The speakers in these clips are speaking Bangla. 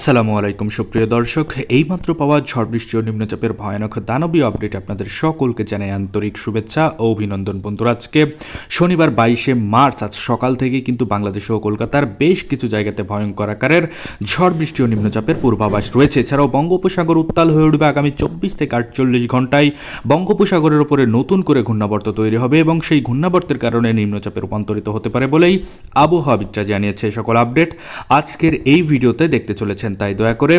আসসালামু আলাইকুম, সুপ্রিয় দর্শক। এইমাত্র পাওয়া ঝড় বৃষ্টি ও নিম্নচাপের ভয়ানক দানবীয় আপডেট আপনাদের সকলকে জানাই আন্তরিক শুভেচ্ছা ও অভিনন্দন। বন্ধুরা, আজকে শনিবার বাইশে মার্চ, আজ সকাল থেকে কিন্তু বাংলাদেশ ও কলকাতার বেশ কিছু জায়গাতে ভয়ঙ্কর আকারের ঝড় বৃষ্টি ও নিম্নচাপের পূর্বাভাস রয়েছে। এছাড়াও বঙ্গোপসাগর উত্তাল হয়ে উঠবে আগামী চব্বিশ থেকে আটচল্লিশ ঘন্টায় বঙ্গোপসাগরের ওপরে নতুন করে ঘূর্ণাবর্ত তৈরি হবে এবং সেই ঘূর্ণাবর্তের কারণে নিম্নচাপে রূপান্তরিত হতে পারে বলেই আবহাওয়াবিদরা জানিয়েছে। সকল আপডেট আজকের এই ভিডিওতে দেখতে চলেছেন। তাই দয়া করে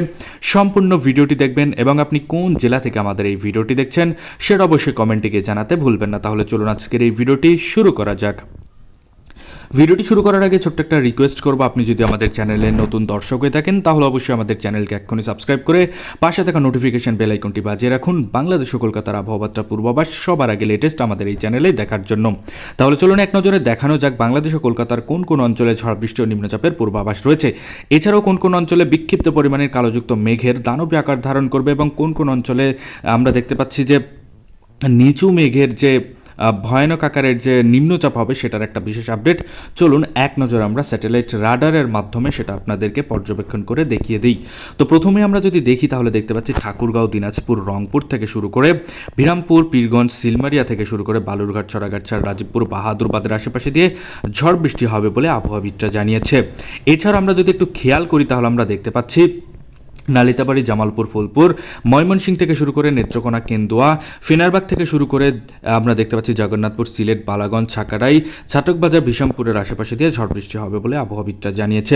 সম্পূর্ণ ভিডিওটি দেখবেন এবং আপনি কোন জেলা থেকে আমাদের এই ভিডিওটি দেখছেন, সেটা অবশ্যই কমেন্টে গিয়ে জানাতে ভুলবেন না। তাহলে চলুন আজকের এই ভিডিওটি শুরু করা যাক। ভিডিওটি শুরু করার আগে ছোট্ট একটা রিকোয়েস্ট করব। আপনি যদি আমাদের চ্যানেলে নতুন দর্শক হয়ে থাকেন, তাহলে অবশ্যই আমাদের চ্যানেলকে এক্ষুনি সাবস্ক্রাইব করে পাশে থাকা নোটিফিকেশন বেল আইকনটি বাজিয়ে রাখুন। বাংলাদেশ ও কলকাতার আবহাওয়াবার্তা পূর্বাভাস সবার আগে লেটেস্ট আমাদের এই চ্যানেলে দেখার জন্য। তাহলে চলুন এক নজরে দেখানো যাক বাংলাদেশ ও কলকাতার কোন কোন অঞ্চলে ঝড় বৃষ্টি ও নিম্নচাপের পূর্বাভাস রয়েছে। এছাড়াও কোন কোন অঞ্চলে বিক্ষিপ্ত পরিমাণের কালোযুক্ত মেঘের দানবী আকার ধারণ করবে এবং কোন কোন অঞ্চলে আমরা দেখতে পাচ্ছি যে নিচু মেঘের যে ভয়ানক আকারের যে নিম্নচাপ হবে সেটার একটা বিশেষ আপডেট চলুন এক নজর আমরা স্যাটেলাইট রাডারের মাধ্যমে সেটা আপনাদেরকে পর্যবেক্ষণ করে দেখিয়ে দিই। তো প্রথমে আমরা যদি দেখি তাহলে দেখতে পাচ্ছি ঠাকুরগাঁও, দিনাজপুর, রংপুর থেকে শুরু করে বিরামপুর, পীরগঞ্জ সিলমারিয়া থেকে শুরু করে বালুরঘাট ছড়াগাছাড় রাজীবপুর বাহাদুরবাদের আশেপাশে দিয়ে ঝড় বৃষ্টি হবে বলে আবহাওয়াবিদরা জানিয়েছে। এছাড়া আমরা যদি একটু খেয়াল করি তাহলে আমরা দেখতে পাচ্ছি নালিতাবাড়ি, জামালপুর, ফুলপুর, ময়মনসিংহ থেকে শুরু করে নেত্রকোনা, কেন্দুয়া, ফেনারবাগ থেকে শুরু করে আমরা দেখতে পাচ্ছি জগন্নাথপুর, সিলেট, বালাগঞ্জ, ছাকারাই, ছাটকবাজার বিষমপুরের আশেপাশে দিয়ে ঝড় বৃষ্টি হবে বলে আবহাওয়াবিদরা জানিয়েছে।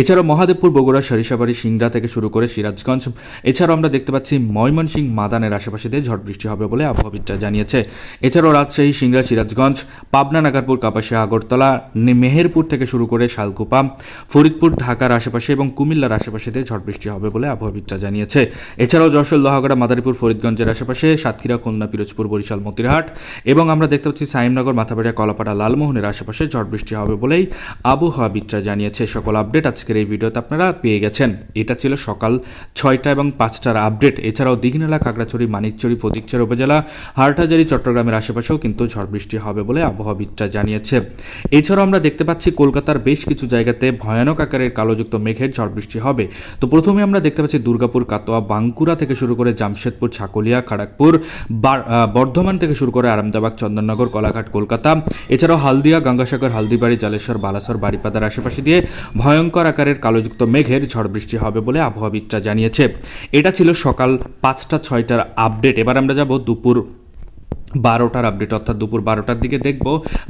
এছাড়াও মহাদেবপুর, বগুড়া, সরিষাবাড়ি, সিংড়া থেকে শুরু করে সিরাজগঞ্জ, এছাড়াও আমরা দেখতে পাচ্ছি ময়মনসিংহ, মাদানের আশেপাশে দিয়ে ঝড় বৃষ্টি হবে বলে আবহাওয়াবিদরা জানিয়েছে। এছাড়াও রাজশাহী, সিংড়া, সিরাজগঞ্জ, পাবনা, নাগারপুর, কাপাসিয়া, আগরতলা মেহেরপুর থেকে শুরু করে শালকুপা, ফরিদপুর, ঢাকার আশেপাশে এবং কুমিল্লার আশেপাশে দিয়ে ঝড় বৃষ্টি হবে বলে আবহাওয়াবিদরা জানিয়েছে। এছাড়াও যশোর, লোহাগড়া, মাদারীপুর, ফরিদগঞ্জের আশেপাশে সাতক্ষীরা, খুলনা, পিরোজপুর, বরিশাল, মতিরহাট এবং আমরা দেখতে পাচ্ছি সাইমনগর, মাথাবাড়িয়া, কলাপাড়া, লালমোহনের আশেপাশে ঝড় বৃষ্টি হবে বলেই আবহাওয়াবিদরা জানিয়েছে। সকল আপডেট আজকের এই ভিডিওতে আপনারা পেয়ে গেছেন। এটা ছিল সকাল ছয়টা এবং পাঁচটার আপডেট। এছাড়াও দিঘিনালা কাকড়াছড়ি মানিকচড়ি ফটিকচর উপজেলা, হাটহাজারি, চট্টগ্রামের আশেপাশেও কিন্তু ঝড় বৃষ্টি হবে বলে আবহাওয়াবিদরা জানিয়েছে। এছাড়াও আমরা দেখতে পাচ্ছি কলকাতার বেশ কিছু জায়গাতে ভয়ানক আকারের কালোযুক্ত মেঘের ঝড় বৃষ্টি হবে। তো প্রথমে আমরা দেখতে পাচ্ছি দুর্গাপুর কাতোয়া বাঁকুড়া থেকে শুরু করে জামশেদপুর, ছাকলিয়া, খড়গপুর বর্ধমান থেকে শুরু করে আরামদাবাগ চন্দননগর, কলাঘাট, কলকাতা। এছাড়াও হালদিয়া, গঙ্গাসাগর, হালদিবাড়ি, জালেশ্বর, বালাসর বাড়িপাদার আশেপাশে দিয়ে ভয়ঙ্কর আকারের কালোযুক্ত মেঘের ঝড় বৃষ্টি হবে বলে আবহাওয়াবিদরা জানিয়েছে। এটা ছিল সকাল পাঁচটা, ছয়টার আপডেট। এবার আমরা যাব দুপুর বারোটার আপডেট অর্থাৎ দুপুর বারোটার দিকে দেখব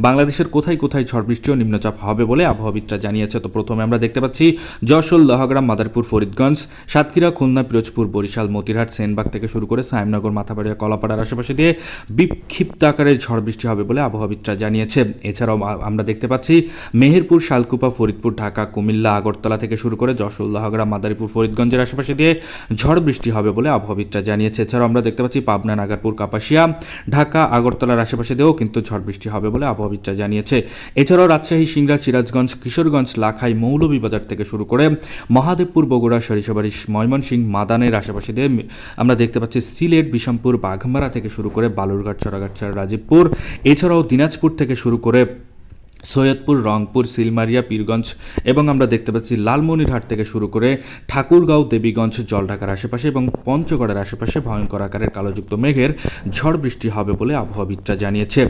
বাংলাদেশের কোথায় কোথায় ঝড় বৃষ্টি ও নিম্নচাপ হবে বলে আবহাওয়াবিদরা জানিয়েছে। তো প্রথমে আমরা দেখতে পাচ্ছি যশোর লোহাগ্রাম মাদারপুর, ফরিদগঞ্জ, সাতক্ষীরা, খুলনা, পিরোজপুর, বরিশাল, মতিরহাট, সেনবাগ থেকে শুরু করে সাইমনগর মাথাবাড়িয়া, কলাপাড়ার আশেপাশে দিয়ে বিক্ষিপ্ত আকারে ঝড় বৃষ্টি হবে বলে আবহাওয়াবিদরা জানিয়েছে। এছাড়াও আমরা দেখতে পাচ্ছি মেহেরপুর, শালকুপা, ফরিদপুর, ঢাকা, কুমিল্লা, আগরতলা থেকে শুরু করে যশোর লোহাগ্রাম মাদারীপুর, ফরিদগঞ্জের আশেপাশে দিয়ে ঝড় বৃষ্টি হবে বলে আবহাওয়াবিদরা জানিয়েছে। এছাড়াও আমরা দেখতে পাচ্ছি পাবনা, নাগারপুর, কাপাসিয়া, ঢাকা আগরতলার আশেপাশে দিয়েও কিন্তু ঝড় বৃষ্টি হবে বলে আবহাওয়াবিদরা জানিয়েছে। এছাড়াও রাজশাহী সিংড়া সিরাজগঞ্জ, কিশোরগঞ্জ, লাখাই, মৌলভীবাজার থেকে শুরু করে মহাদেবপুর, বগুড়া, সরিষাবাড়ি, ময়মনসিংহ, মাদানের আশেপাশে দিয়ে আমরা দেখতে পাচ্ছি সিলেট বিষমপুর বাঘমারা থেকে শুরু করে বালুরঘাট চড়াগাছড়া রাজীবপুর। এছাড়াও দিনাজপুর থেকে শুরু করে সৈয়দপুর, রংপুর, সিলমারিয়া, পীরগঞ্জ এবং আমরা দেখতে পাচ্ছি লালমনিরহাট থেকে শুরু করে ঠাকুরগাঁও, দেবীগঞ্জ, জলঢাকার আশেপাশে এবং পঞ্চগড়ের আশেপাশে ভয়ঙ্কর আকারের কালোযুক্ত মেঘের ঝড় বৃষ্টি হবে বলে আবহাওয়াবিদরা জানিয়েছে।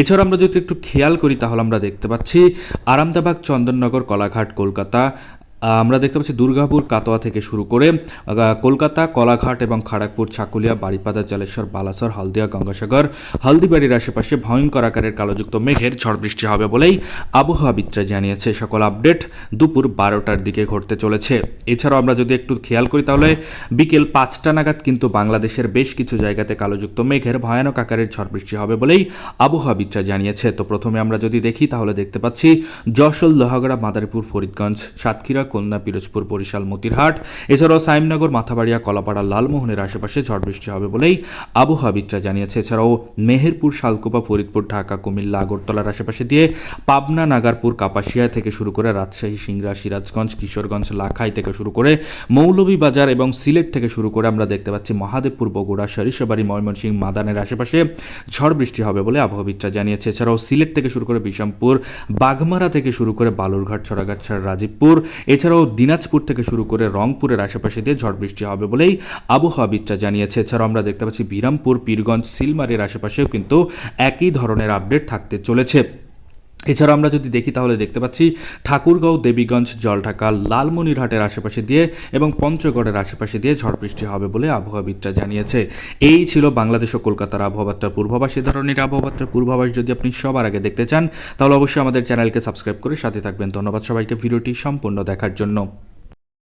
এছাড়া আমরা যদি একটু খেয়াল করি তাহলে আমরা দেখতে পাচ্ছি আরামদাবাগ চন্দননগর, কলাঘাট, কলকাতা আমরা দেখতে পাচ্ছি দুর্গাপুর কাতোয়া থেকে শুরু করে কলকাতা, কলাঘাট এবং খড়গপুর, ছাকুলিয়া, বারিপাদা, জলেশ্বর, বালাসর, হলদিয়া, গঙ্গাসাগর, হলদিবাড়ির আশেপাশে ভয়ঙ্কর আকারের কালোযুক্ত মেঘের ঝড় বৃষ্টি হবে বলেই আবহাওয়াবিদরা জানিয়েছে। সকল আপডেট দুপুর বারোটার দিকে ঘটতে চলেছে। এছাড়াও আমরা যদি একটু খেয়াল করি তাহলে বিকেল পাঁচটা নাগাদ কিন্তু বাংলাদেশের বেশ কিছু জায়গাতে কালোযুক্ত মেঘের ভয়ানক আকারের ঝড় বৃষ্টি হবে বলেই আবহাওয়াবিদরা জানিয়েছে। তো প্রথমে আমরা যদি দেখি তাহলে দেখতে পাচ্ছি যশোর, লোহাগড়া, মাদারীপুর, ফরিদগঞ্জ, সাতক্ষীরা খুলনা, পিরোজপুর, বরিশাল, মতিরহাট। এছাড়াও সাইমনগর, মাথাবাড়িয়া, কলাপাড়া, লালমোহনের আশেপাশে ঝড় বৃষ্টি হবে বলেই আবহাওয়াবিদরা জানিয়েছে। এছাড়াও মেহেরপুর, শালকুপা, ফরিদপুর, ঢাকা, কুমিল্লা, আগরতলার আশেপাশে দিয়ে পাবনা, নাগারপুর, কাপাসিয়া থেকে শুরু করে রাজশাহী, সিংড়া, সিরাজগঞ্জ, কিশোরগঞ্জ, লাখাই থেকে শুরু করে মৌলভীবাজার এবং সিলেট থেকে শুরু করে আমরা দেখতে পাচ্ছি মহাদেবপুর, বগুড়া, সরিষাবাড়ি, ময়মনসিংহ, মাদানের আশেপাশে ঝড় বৃষ্টি হবে বলে আবহাওয়াবিদরা জানিয়েছে। এছাড়াও সিলেট থেকে শুরু করে বিষমপুর বাঘমারা থেকে শুরু করে বালুরঘাট, ছড়াগাছাড়, রাজীবপুর এছাড়া এছাড়াও দিনাজপুর থেকে শুরু করে রংপুরের আশেপাশে দিয়ে ঝড় বৃষ্টি হবে বলেই আবহাওয়াবিদরা জানিয়েছে। এছাড়াও আমরা দেখতে পাচ্ছি বিরামপুর, পীরগঞ্জ, সিলমারের আশেপাশেও কিন্তু একই ধরনের আপডেট থাকতে চলেছে। এছাড়া আমরা যদি দেখি তাহলে দেখতে পাচ্ছি ঠাকুরগাঁও, দেবীগঞ্জ, জলঢাকা, লালমনিরহাটের আশেপাশে দিয়ে এবং পঞ্চগড়ের আশেপাশে দিয়ে ঝড় বৃষ্টি হবে বলে আবহাওয়াবিদরা জানিয়েছে। এই ছিল বাংলাদেশ ও কলকাতার আবহাওয়াবার্তার পূর্বাভাস। এ ধরনের আবহাওয়াবার্তার পূর্বাভাস যদি আপনি সবার আগে দেখতে চান, তাহলে অবশ্যই আমাদের চ্যানেলকে সাবস্ক্রাইব করে সাথে থাকবেন। ধন্যবাদ সবাইকে ভিডিওটি সম্পূর্ণ দেখার জন্য।